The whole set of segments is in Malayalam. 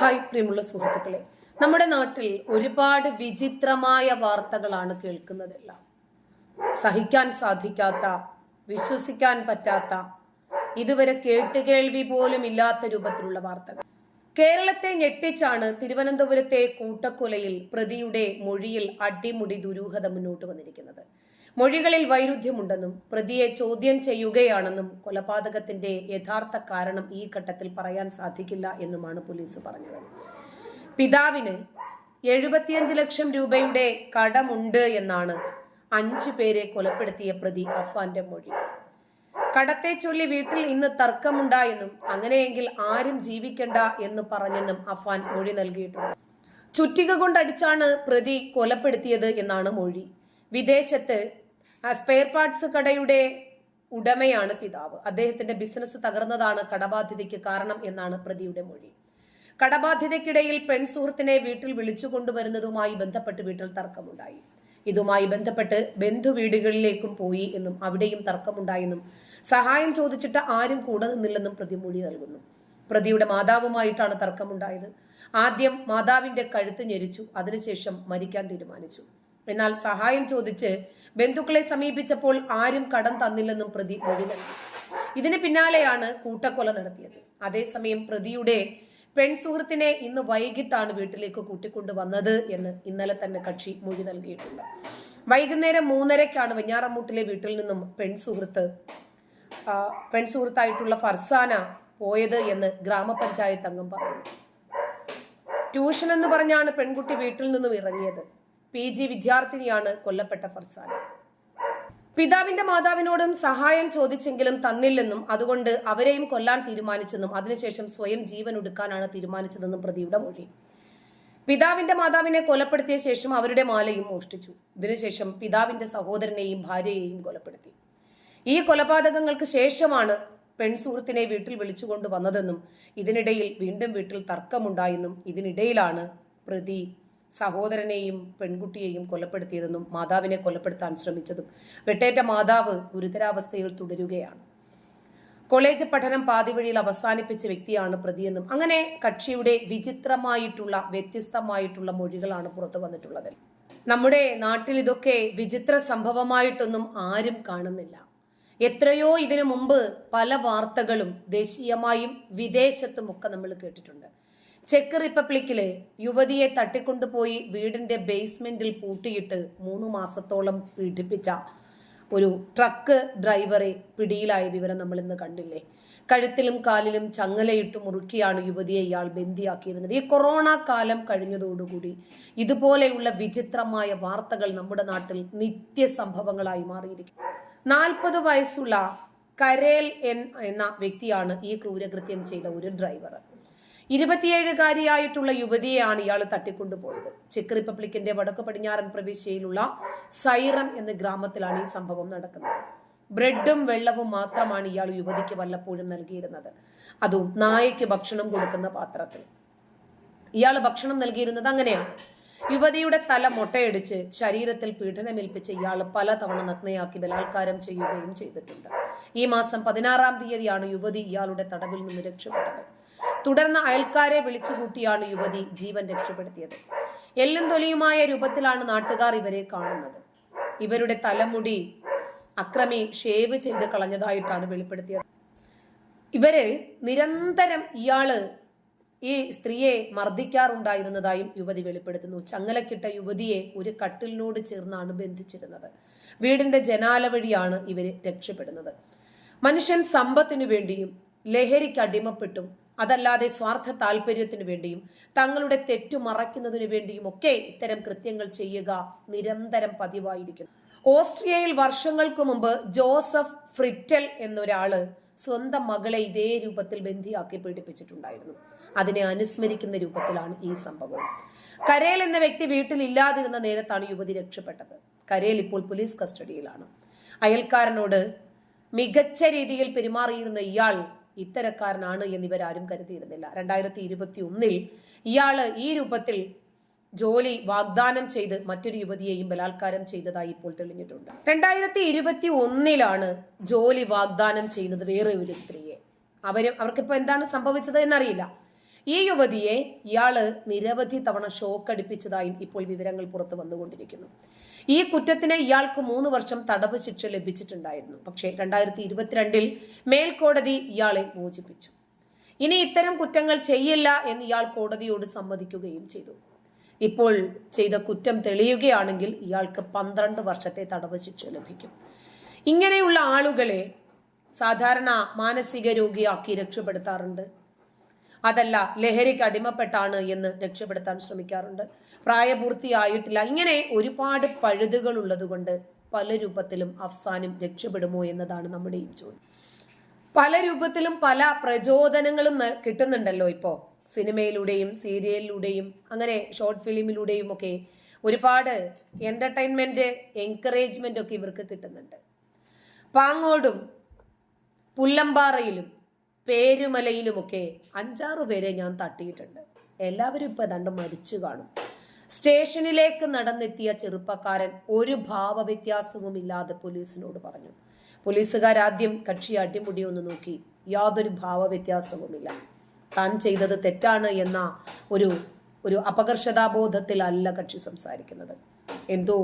ഹായ് പ്രിയമുള്ള സുഹൃത്തുക്കളെ. നമ്മുടെ നാട്ടിൽ ഒരുപാട് വിചിത്രമായ വാർത്തകളാണ് കേൾക്കുന്നതെല്ലാം സഹിക്കാൻ സാധിക്കാത്ത വിശ്വസിക്കാൻ പറ്റാത്ത ഇതുവരെ കേട്ടുകേൾവി പോലും ഇല്ലാത്ത രൂപത്തിലുള്ള വാർത്തകൾ. കേരളത്തെ ഞെട്ടിച്ചാണ് തിരുവനന്തപുരത്തെ കൂട്ടക്കൊലയിൽ പ്രതിയുടെ മൊഴിയിൽ അടിമുടി ദുരൂഹത മുന്നോട്ട് വന്നിരിക്കുന്നത്. മൊഴികളിൽ വൈരുദ്ധ്യമുണ്ടെന്നും പ്രതിയെ ചോദ്യം ചെയ്യുകയാണെന്നും കൊലപാതകത്തിന്റെ യഥാർത്ഥ കാരണം ഈ ഘട്ടത്തിൽ പറയാൻ സാധിക്കില്ല എന്നുമാണ് പോലീസ് പറഞ്ഞത്. പിതാവിന് എഴുപത്തിയഞ്ച് ലക്ഷം രൂപയുടെ കടമുണ്ട് എന്നാണ് അഞ്ചു പേരെ കൊലപ്പെടുത്തിയ പ്രതി അഫാന്റെ മൊഴി. കടത്തെ ചൊല്ലി വീട്ടിൽ ഇന്ന് തർക്കമുണ്ടായെന്നും അങ്ങനെയെങ്കിൽ ആരും ജീവിക്കണ്ട എന്ന് പറഞ്ഞെന്നും അഫാൻ മൊഴി നൽകിയിട്ടുണ്ട്. ചുറ്റിക കൊണ്ടടിച്ചാണ് പ്രതി കൊലപ്പെടുത്തിയത് എന്നാണ് മൊഴി. വിദേശത്ത് സ്പെയർ പാർട്സ് കടയുടെ ഉടമയാണ് പിതാവ്. അദ്ദേഹത്തിന്റെ ബിസിനസ് തകർന്നതാണ് കടബാധ്യതയ്ക്ക് കാരണം എന്നാണ് പ്രതിയുടെ മൊഴി. കടബാധ്യതയ്ക്കിടയിൽ പെൺ സുഹൃത്തിനെ വീട്ടിൽ വിളിച്ചു കൊണ്ടുവരുന്നതുമായി ബന്ധപ്പെട്ട് വീട്ടിൽ തർക്കമുണ്ടായി. ഇതുമായി ബന്ധപ്പെട്ട് ബന്ധു വീടുകളിലേക്കും പോയി എന്നും അവിടെയും തർക്കമുണ്ടായെന്നും സഹായം ചോദിച്ചിട്ട് ആരും കൂടെ നിന്നില്ലെന്നും പ്രതി മൊഴി നൽകുന്നു. പ്രതിയുടെ മാതാവുമായിട്ടാണ് തർക്കമുണ്ടായത്. ആദ്യം മാതാവിന്റെ കഴുത്ത് ഞെരിച്ചു അതിനുശേഷം മരിക്കാൻ തീരുമാനിച്ചു. എന്നാൽ സഹായം ചോദിച്ച് ബന്ധുക്കളെ സമീപിച്ചപ്പോൾ ആരും കടം തന്നില്ലെന്നും പ്രതി മൊഴി നൽകി. ഇതിന് പിന്നാലെയാണ് കൂട്ടക്കൊല നടത്തിയത്. അതേസമയം പ്രതിയുടെ പെൺസുഹൃത്തിനെ ഇന്ന് വൈകിട്ടാണ് വീട്ടിലേക്ക് കൂട്ടിക്കൊണ്ടു വന്നത് എന്ന് ഇന്നലെ തന്നെ കക്ഷി മൊഴി നൽകിയിട്ടുണ്ട്. വൈകുന്നേരം മൂന്നരയ്ക്കാണ് വെഞ്ഞാറമ്മൂട്ടിലെ വീട്ടിൽ നിന്നും പെൺസുഹൃത്ത് പെൺസുഹൃത്തായിട്ടുള്ള പെൺ സുഹൃത്തായിട്ടുള്ള ഫർസാന പോയത് എന്ന് ഗ്രാമപഞ്ചായത്ത് അംഗം പറഞ്ഞു. ട്യൂഷൻ എന്ന് പറഞ്ഞാണ് പെൺകുട്ടി വീട്ടിൽ നിന്നും ഇറങ്ങിയത്. പി ജി വിദ്യാർത്ഥിനിയാണ് കൊല്ലപ്പെട്ട ഫർസാന. പിതാവിന്റെ മാതാവിനോടും സഹായം ചോദിച്ചെങ്കിലും തന്നില്ലെന്നും അതുകൊണ്ട് അവരെയും കൊല്ലാൻ തീരുമാനിച്ചെന്നും അതിനുശേഷം സ്വയം ജീവൻ ഒടുക്കാനാണ് തീരുമാനിച്ചതെന്നും പ്രതിയുടെ മൊഴി. പിതാവിന്റെ മാതാവിനെ കൊലപ്പെടുത്തിയ ശേഷം അവരുടെ മാലയും മോഷ്ടിച്ചു. ഇതിനുശേഷം പിതാവിന്റെ സഹോദരനെയും ഭാര്യയെയും കൊലപ്പെടുത്തി. ഈ കൊലപാതകങ്ങൾക്ക് ശേഷമാണ് പെൺസുഹൃത്തിനെ വീട്ടിൽ വിളിച്ചുകൊണ്ട് വന്നതെന്നും ഇതിനിടയിൽ വീണ്ടും വീട്ടിൽ തർക്കമുണ്ടായെന്നും ഇതിനിടയിലാണ് പ്രതി സഹോദരനെയും പെൺകുട്ടിയെയും കൊലപ്പെടുത്തിയതെന്നും മാതാവിനെ കൊലപ്പെടുത്താൻ ശ്രമിച്ചതും വെട്ടേറ്റ മാതാവ് ഗുരുതരാവസ്ഥയിൽ തുടരുകയാണ്. കോളേജ് പഠനം പാതിവഴിയിൽ അവസാനിപ്പിച്ച വ്യക്തിയാണ് പ്രതിയെന്നും അങ്ങനെ കക്ഷിയുടെ വിചിത്രമായിട്ടുള്ള വ്യത്യസ്തമായിട്ടുള്ള മൊഴികളാണ് പുറത്തു വന്നിട്ടുള്ളത്. നമ്മുടെ നാട്ടിൽ ഇതൊക്കെ വിചിത്ര സംഭവമായിട്ടൊന്നും ആരും കാണുന്നില്ല. എത്രയോ ഇതിനു മുമ്പ് പല വാർത്തകളും ദേശീയമായും വിദേശത്തും ഒക്കെ നമ്മൾ കേട്ടിട്ടുണ്ട്. ചെക്ക് റിപ്പബ്ലിക്കിലെ യുവതിയെ തട്ടിക്കൊണ്ടുപോയി വീടിന്റെ ബേസ്മെന്റിൽ പൂട്ടിയിട്ട് മൂന്ന് മാസത്തോളം പീഡിപ്പിച്ച ഒരു ട്രക്ക് ഡ്രൈവറെ പിടിയിലായ വിവരം നമ്മൾ ഇന്ന് കണ്ടില്ലേ? കഴുത്തിലും കാലിലും ചങ്ങലയിട്ട് മുറുക്കിയാണ് യുവതിയെ ഇയാൾ ബന്ദിയാക്കിയിരുന്നത്. ഈ കൊറോണ കാലം കഴിഞ്ഞതോടുകൂടി ഇതുപോലെയുള്ള വിചിത്രമായ വാർത്തകൾ നമ്മുടെ നാട്ടിൽ നിത്യസംഭവങ്ങളായി മാറിയിരിക്കും നാൽപ്പത് വയസ്സുള്ള കരേൽ എൻ എന്ന വ്യക്തിയാണ് ഈ ക്രൂരകൃത്യം ചെയ്ത ഒരു ഡ്രൈവർ. ഇരുപത്തിയേഴുകാരിയായിട്ടുള്ള യുവതിയെയാണ് ഇയാൾ തട്ടിക്കൊണ്ടുപോയത്. ചെക്ക് റിപ്പബ്ലിക്കിന്റെ വടക്കു പടിഞ്ഞാറൻ പ്രവിശ്യയിലുള്ള സൈറം എന്ന ഗ്രാമത്തിലാണ് ഈ സംഭവം നടക്കുന്നത്. ബ്രെഡും വെള്ളവും മാത്രമാണ് ഇയാൾ യുവതിക്ക് വല്ലപ്പോഴും നൽകിയിരുന്നത്. അതും നായയ്ക്ക് ഭക്ഷണം കൊടുക്കുന്ന പാത്രത്തിൽ. ഇയാൾ ഭക്ഷണം നൽകിയിരുന്നത് അങ്ങനെയാണ് യുവതിയുടെ തല മുട്ടയടിച്ച് ശരീരത്തിൽ പീഡനമേൽപ്പിച്ച് ഇയാൾ പലതവണ നഗ്നയാക്കി ബലാത്കാരം ചെയ്യുകയും ചെയ്തിട്ടുണ്ട്. ഈ മാസം പതിനാറാം തീയതിയാണ് യുവതി ഇയാളുടെ തടവിൽ നിന്ന് രക്ഷപ്പെട്ടത്. തുടർന്ന് അയൽക്കാരെ വിളിച്ചുകൂട്ടിയാണ് യുവതി ജീവൻ രക്ഷപ്പെടുത്തിയത്. എല്ലും തൊലിയുമായ രൂപത്തിലാണ് നാട്ടുകാർ ഇവരെ കാണുന്നത്. ഇവരുടെ തലമുടി അക്രമി ഷേവ് ചെയ്ത് കളഞ്ഞതായിട്ടാണ് വെളിപ്പെടുത്തിയത്. ഇവർ നിരന്തരം ഇയാൾ ഈ സ്ത്രീയെ മർദ്ദിക്കാറുണ്ടായിരുന്നതായും യുവതി വെളിപ്പെടുത്തുന്നു. ചങ്ങലക്കിട്ട യുവതിയെ ഒരു കട്ടിലിനോട് ചേർന്നാണ് ബന്ധിച്ചിരുന്നത്. വീടിന്റെ ജനാല വഴിയാണ് ഇവർ രക്ഷപ്പെടുന്നത്. മനുഷ്യൻ സമ്പത്തിനു വേണ്ടിയും ലഹരിക്ക് അടിമപ്പെട്ടും അതല്ലാതെ സ്വാർത്ഥ താല്പര്യത്തിനു വേണ്ടിയും തങ്ങളുടെ തെറ്റു മറയ്ക്കുന്നതിനു വേണ്ടിയും ഒക്കെ ഇത്തരം കൃത്യങ്ങൾ ചെയ്യുക നിരന്തരം പതിവായിരിക്കുന്നു. ഓസ്ട്രിയയിൽ വർഷങ്ങൾക്ക് മുമ്പ് ജോസഫ് ഫ്രിറ്റൽ എന്നൊരാൾ സ്വന്തം മകളെ ഇതേ രൂപത്തിൽ ബന്ധിയാക്കി പീഡിപ്പിച്ചിട്ടുണ്ടായിരുന്നു. അതിനെ അനുസ്മരിക്കുന്ന രൂപത്തിലാണ് ഈ സംഭവം. കരേൽ എന്ന വ്യക്തി വീട്ടിൽ ഇല്ലാതിരുന്ന നേരത്താണ് യുവതി രക്ഷപ്പെട്ടത്. കരേൽ ഇപ്പോൾ പോലീസ് കസ്റ്റഡിയിലാണ്. അയൽക്കാരനോട് മികച്ച രീതിയിൽ പെരുമാറിയിരുന്ന ഇയാൾ ഇത്തരക്കാരനാണ് എന്നിവരാരും കരുതിയിരുന്നില്ല. രണ്ടായിരത്തി ഇരുപത്തി ഒന്നിൽ ഇയാൾ ഈ രൂപത്തിൽ ജോലി വാഗ്ദാനം ചെയ്ത് മറ്റൊരു യുവതിയെയും ബലാത്കാരം ചെയ്തതായി ഇപ്പോൾ തെളിഞ്ഞിട്ടുണ്ട്. രണ്ടായിരത്തി ഇരുപത്തി ഒന്നിലാണ് ജോലി വാഗ്ദാനം ചെയ്യുന്നത് വേറെ ഒരു സ്ത്രീയെ. അവർ അവർക്കിപ്പോ എന്താണ് സംഭവിച്ചത് എന്നറിയില്ല. ഈ യുവതിയെ ഇയാൾ നിരവധി തവണ ഷോക്ക് അടിപ്പിച്ചതായും ഇപ്പോൾ വിവരങ്ങൾ പുറത്തു വന്നുകൊണ്ടിരിക്കുന്നു. ഈ കുറ്റത്തിന് ഇയാൾക്ക് മൂന്ന് വർഷം തടവ് ശിക്ഷ ലഭിച്ചിട്ടുണ്ടായിരുന്നു. പക്ഷേ രണ്ടായിരത്തി ഇരുപത്തിരണ്ടിൽ മേൽക്കോടതി ഇയാളെ മോചിപ്പിച്ചു. ഇനി ഇത്തരം കുറ്റങ്ങൾ ചെയ്യില്ല എന്ന് ഇയാൾ കോടതിയോട് സമ്മതിക്കുകയും ചെയ്തു. ഇപ്പോൾ ചെയ്ത കുറ്റം തെളിയുകയാണെങ്കിൽ ഇയാൾക്ക് പന്ത്രണ്ട് വർഷത്തെ തടവ് ശിക്ഷ ലഭിക്കും. ഇങ്ങനെയുള്ള ആളുകളെ സാധാരണ മാനസിക രോഗിയാക്കി രക്ഷപ്പെടുത്താറുണ്ട്. അതല്ല ലഹരിക്ക് അടിമപ്പെട്ടാണ് എന്ന് രക്ഷപ്പെടുത്താൻ ശ്രമിക്കാറുണ്ട്. പ്രായപൂർത്തിയായിട്ടില്ല. ഇങ്ങനെ ഒരുപാട് പഴുതുകൾ ഉള്ളതുകൊണ്ട് പല രൂപത്തിലും അഫ്സാനും രക്ഷപ്പെടുമോ എന്നതാണ് നമ്മുടെ ഈ ചോദ്യം. പല രൂപത്തിലും പല പ്രചോദനങ്ങളും കിട്ടുന്നുണ്ടല്ലോ ഇപ്പോ. സിനിമയിലൂടെയും സീരിയലിലൂടെയും അങ്ങനെ ഷോർട്ട് ഫിലിമിലൂടെയും ഒക്കെ ഒരുപാട് എന്റർടൈൻമെന്റ് എൻകറേജ്മെന്റ് ഒക്കെ ഇവർക്ക് കിട്ടുന്നുണ്ട്. പാങ്ങോടും പുല്ലമ്പാറയിലും പേരുമലയിലുമൊക്കെ അഞ്ചാറു പേരെ ഞാൻ തട്ടിയിട്ടുണ്ട്. എല്ലാവരും ഇപ്പൊ ദണ്ട് മരിച്ചു കാണും. സ്റ്റേഷനിലേക്ക് നടന്നെത്തിയ ചെറുപ്പക്കാരൻ ഒരു ഭാവവ്യത്യാസവും ഇല്ലാതെ പോലീസിനോട് പറഞ്ഞു. പോലീസുകാരാദ്യം കക്ഷി അടിമുടി ഒന്ന് നോക്കി. യാതൊരു ഭാവവ്യത്യാസവുമില്ല. താൻ ചെയ്തത് തെറ്റാണ് എന്ന ഒരു ഒരു അപകർഷതാബോധത്തിലല്ല കക്ഷി സംസാരിക്കുന്നത്. എന്തോ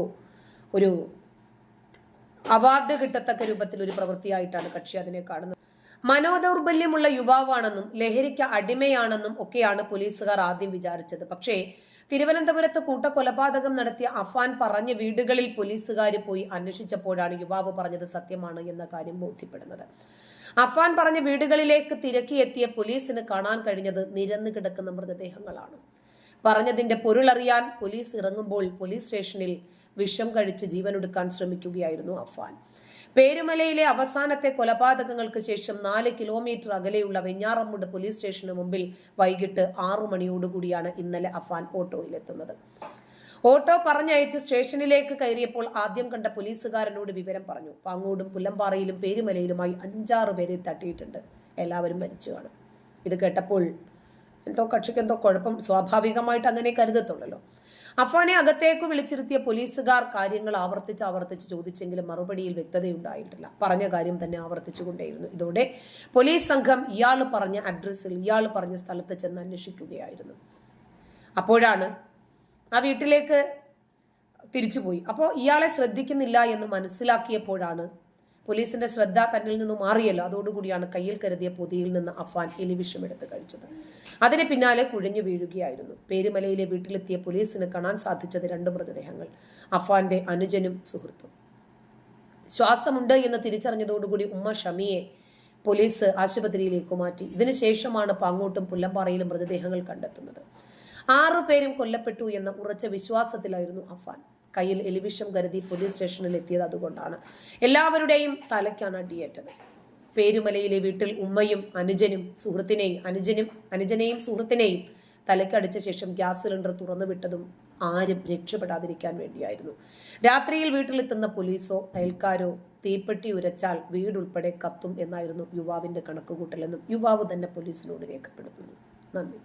ഒരു അവാർഡ് കിട്ടത്തക്ക രൂപത്തിൽ ഒരു പ്രവൃത്തിയായിട്ടാണ് കക്ഷി അതിനെ കാണുന്നത്. മനോദൗർബല്യമുള്ള യുവാവാണെന്നും ലഹരിക്ക് അടിമയാണെന്നും ഒക്കെയാണ് പോലീസുകാർ ആദ്യം വിചാരിച്ചത്. പക്ഷേ തിരുവനന്തപുരത്ത് കൂട്ടക്കൊലപാതകം നടത്തിയ അഫാൻ പറഞ്ഞ വീടുകളിൽ പോലീസുകാർ പോയി അന്വേഷിച്ചപ്പോഴാണ് യുവാവ് പറഞ്ഞത് സത്യമാണ് എന്ന കാര്യം ബോധ്യപ്പെടുന്നത്. അഫാൻ പറഞ്ഞ വീടുകളിലേക്ക് തിരക്കിയെത്തിയ പോലീസിന് കാണാൻ കഴിഞ്ഞത് നിരന്നു കിടക്കുന്ന മൃതദേഹങ്ങളാണ്. പറഞ്ഞതിന്റെ പൊരുളറിയാൻ പോലീസ് ഇറങ്ങുമ്പോൾ പോലീസ് സ്റ്റേഷനിൽ വിഷം കഴിച്ച് ജീവനൊടുക്കാൻ ശ്രമിക്കുകയായിരുന്നു അഫാൻ. പേരുമലയിലെ അവസാനത്തെ കൊലപാതകങ്ങൾക്ക് ശേഷം നാല് കിലോമീറ്റർ അകലെയുള്ള വെഞ്ഞാറമ്മൂട് പോലീസ് സ്റ്റേഷന് മുമ്പിൽ വൈകിട്ട് ആറു മണിയോടുകൂടിയാണ് ഇന്നലെ അഫാൻ ഓട്ടോയിലെത്തുന്നത്. ഓട്ടോ പറഞ്ഞയച്ച് സ്റ്റേഷനിലേക്ക് കയറിയപ്പോൾ ആദ്യം കണ്ട പോലീസുകാരനോട് വിവരം പറഞ്ഞു. പാങ്ങോടും പുല്ലമ്പാറയിലും പേരുമലയിലുമായി അഞ്ചാറ് പേരെ തട്ടിയിട്ടുണ്ട്. എല്ലാവരും മരിച്ചു കാണും. ഇത് കേട്ടപ്പോൾ എന്തോ കക്ഷിക്ക് എന്തോ കുഴപ്പം. സ്വാഭാവികമായിട്ട് അങ്ങനെ കരുതത്തുള്ളല്ലോ. അഫാനെ അകത്തേക്ക് വിളിച്ചിരുത്തിയ പോലീസുകാർ കാര്യങ്ങൾ ആവർത്തിച്ച് ആവർത്തിച്ച് ചോദിച്ചെങ്കിലും മറുപടിയിൽ വ്യക്തതയുണ്ടായിട്ടില്ല. പറഞ്ഞ കാര്യം തന്നെ ആവർത്തിച്ചുകൊണ്ടേയിരുന്നു. ഇതോടെ പോലീസ് സംഘം ഇയാൾ പറഞ്ഞ അഡ്രസ്സിൽ ഇയാൾ പറഞ്ഞ സ്ഥലത്ത് ചെന്ന് അന്വേഷിക്കുകയായിരുന്നു. അപ്പോഴാണ് ആ വീട്ടിലേക്ക് തിരിച്ചുപോയി. അപ്പോൾ ഇയാളെ ശ്രദ്ധിക്കുന്നില്ല എന്ന് മനസ്സിലാക്കിയപ്പോഴാണ് പോലീസിന്റെ ശ്രദ്ധ തന്നിൽ നിന്ന് മാറിയല്ലോ. അതോടുകൂടിയാണ് കയ്യിൽ കരുതിയ പൊതിയിൽ നിന്ന് അഫാൻ എലിവിഷം എടുത്ത് കഴിച്ചത്. അതിന് പിന്നാലെ കുഴഞ്ഞു വീഴുകയായിരുന്നു. പേരുമലയിലെ വീട്ടിലെത്തിയ പോലീസിന് കാണാൻ സാധിച്ചത് രണ്ട് മൃതദേഹങ്ങൾ. അഫാന്റെ അനുജനും സുഹൃത്തും. ശ്വാസമുണ്ട് എന്ന് തിരിച്ചറിഞ്ഞതോടുകൂടി ഉമ്മ ഷമിയെ പോലീസ് ആശുപത്രിയിലേക്ക് മാറ്റി. ഇതിനുശേഷമാണ് പാങ്ങോട്ടും പുല്ലമ്പാറയിലും മൃതദേഹങ്ങൾ കണ്ടെത്തുന്നത്. ആറു പേരും കൊല്ലപ്പെട്ടു എന്ന ഉറച്ച വിശ്വാസത്തിലായിരുന്നു അഫാൻ കയ്യിൽ എലിവിഷം കരുതി പോലീസ് സ്റ്റേഷനിൽ എത്തിയത് അതുകൊണ്ടാണ്. എല്ലാവരുടെയും തലയ്ക്കാണ് അടിയേറ്റത്. പേരുമലയിലെ വീട്ടിൽ ഉമ്മയും അനുജനും സുഹൃത്തിനെയും അനുജനും അനുജനെയും സുഹൃത്തിനെയും തലക്കടിച്ച ശേഷം ഗ്യാസ് സിലിണ്ടർ തുറന്നു വിട്ടതും ആരും രക്ഷപ്പെടാതിരിക്കാൻ വേണ്ടിയായിരുന്നു. രാത്രിയിൽ വീട്ടിലെത്തുന്ന പോലീസോ അയൽക്കാരോ തീപ്പെട്ടി ഉരച്ചാൽ വീടുൾപ്പെടെ കത്തും എന്നായിരുന്നു യുവാവിന്റെ കണക്കുകൂട്ടലെന്നും യുവാവ് തന്നെ പോലീസിനോട് രേഖപ്പെടുത്തുന്നു. നന്ദി.